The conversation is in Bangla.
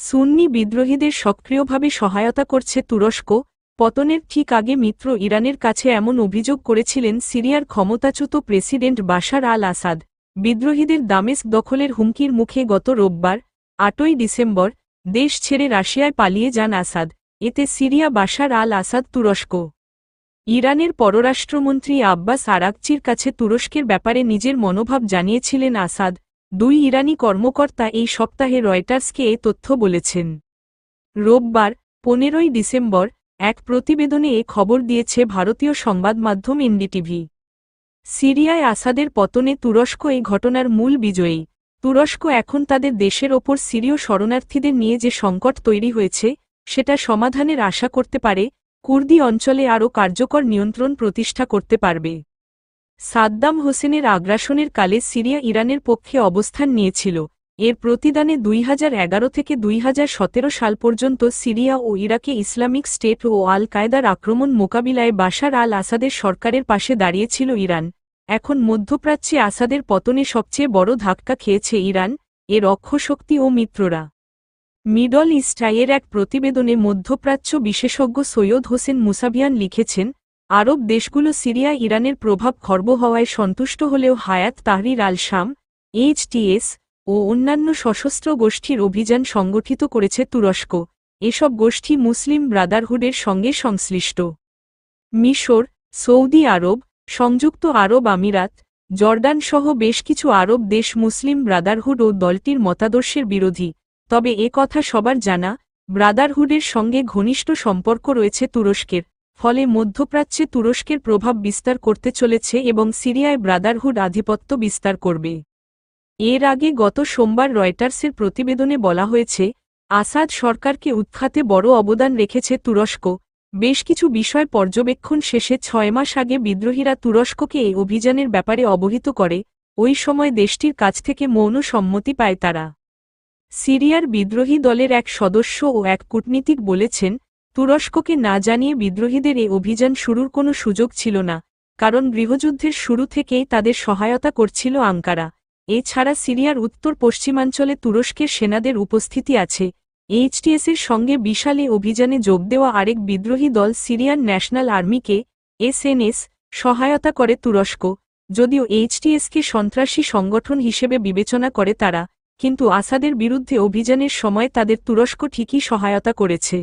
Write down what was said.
সুন্নি বিদ্রোহীদের সক্রিয়ভাবে সহায়তা করছে তুরস্ক, পতনের ঠিক আগে মিত্র ইরানের কাছে এমন অভিযোগ করেছিলেন সিরিয়ার ক্ষমতাচ্যুত প্রেসিডেন্ট বাশার আল আসাদ বিদ্রোহীদের দামেস্ক দখলের হুমকির মুখে গত রোববার, আটই ডিসেম্বর, দেশ ছেড়ে রাশিয়ায় পালিয়ে যান আসাদ। এতে সিরিয়া বাশার আল আসাদ তুরস্ক। ইরানের পররাষ্ট্রমন্ত্রী আব্বাস আরাকচির কাছে তুরস্কের ব্যাপারে নিজের মনোভাব জানিয়েছিলেন আসাদ। দুই ইরানি কর্মকর্তা এই সপ্তাহে রয়টার্সকে এ তথ্য বলেছেন। রোববার, পনেরোই ডিসেম্বর, এক প্রতিবেদনে এ খবর দিয়েছে ভারতীয় সংবাদ মাধ্যম এনডিটিভি। সিরিয়ায় আসাদের পতনে তুরস্ক এই ঘটনার মূল বিজয়ী। তুরস্ক এখন তাদের দেশের ওপর সিরীয় শরণার্থীদের নিয়ে যে সংকট তৈরি হয়েছে, সেটা সমাধানের আশা করতে পারে, কুর্দি অঞ্চলে আরও কার্যকর নিয়ন্ত্রণ প্রতিষ্ঠা করতে পারবে। সাদ্দাম হোসেনের আগ্রাসনের কালে সিরিয়া ইরানের পক্ষে অবস্থান নিয়েছিল। এর প্রতিদানে দুই হাজার এগারো থেকে দুই হাজার সতেরো সাল পর্যন্ত সিরিয়া ও ইরাকে ইসলামিক স্টেট ও আল কায়দার আক্রমণ মোকাবিলায় বাশার আল আসাদের সরকারের পাশে দাঁড়িয়েছিল ইরান। এখন মধ্যপ্রাচ্যে আসাদের পতনে সবচেয়ে বড় ধাক্কা খেয়েছে ইরান, এর অক্ষশক্তি ও মিত্ররা। মিডল ইস্টাইয়ের এক প্রতিবেদনে মধ্যপ্রাচ্য বিশেষজ্ঞ সৈয়দ হোসেন মুসাবিয়ান লিখেছেন আরব দেশগুলো সিরিয়া ইরানের প্রভাব খর্ব হওয়ায় সন্তুষ্ট হলেও হায়াত তাহরির আল শাম এইচটিএস ও অন্যান্য সশস্ত্র গোষ্ঠীর অভিযান সংগঠিত করেছে তুরস্ক। এসব গোষ্ঠী মুসলিম ব্রাদারহুডের সঙ্গে সংশ্লিষ্ট। মিশর, সৌদি আরব, সংযুক্ত আরব আমিরাত জর্ডান সহ বেশ কিছু আরব দেশ মুসলিম ব্রাদারহুড ও দলটির মতাদর্শের বিরোধী। তবে এ কথা সবার জানা, ব্রাদারহুডের সঙ্গে ঘনিষ্ঠ সম্পর্ক রয়েছে তুরস্কের। ফলে মধ্যপ্রাচ্যে তুরস্কের প্রভাব বিস্তার করতে চলেছে এবং সিরিয়ায় ব্রাদারহুড আধিপত্য বিস্তার করবে। এর আগে গত সোমবার রয়টার্সের প্রতিবেদনে বলা হয়েছে, আসাদ সরকারকে উৎখাতে বড় অবদান রেখেছে তুরস্ক। বেশ কিছু বিষয় পর্যবেক্ষণ শেষে ছয় মাস আগে বিদ্রোহীরা তুরস্ককে এই অভিযানের ব্যাপারে অবহিত করে, ওই সময় দেশটির কাছ থেকে মৌন সম্মতি পায় তারা। সিরিয়ার বিদ্রোহী দলের এক সদস্য ও এক কূটনীতিক বলেছেন তুরস্ককে না জানিয়ে বিদ্রোহীদের এ অভিযান শুরুর কোনো সুযোগ ছিল না, কারণ গৃহযুদ্ধের শুরু থেকেই তাদের সহায়তা করছিল আঙ্কারা। এছাড়া সিরিয়ার উত্তর পশ্চিমাঞ্চলে তুরস্কের সেনাদের উপস্থিতি আছে। এইচটিএসের সঙ্গে বিশাল এ অভিযানে যোগ দেওয়া আরেক বিদ্রোহী দল সিরিয়ান ন্যাশনাল আর্মিকে এসএনএস সহায়তা করে তুরস্ক। যদিও এইচটিএসকে সন্ত্রাসী সংগঠন হিসেবে বিবেচনা করে তারা, কিন্তু আসাদের বিরুদ্ধে অভিযানের সময় তাদের তুরস্ক ঠিকই সহায়তা করেছে।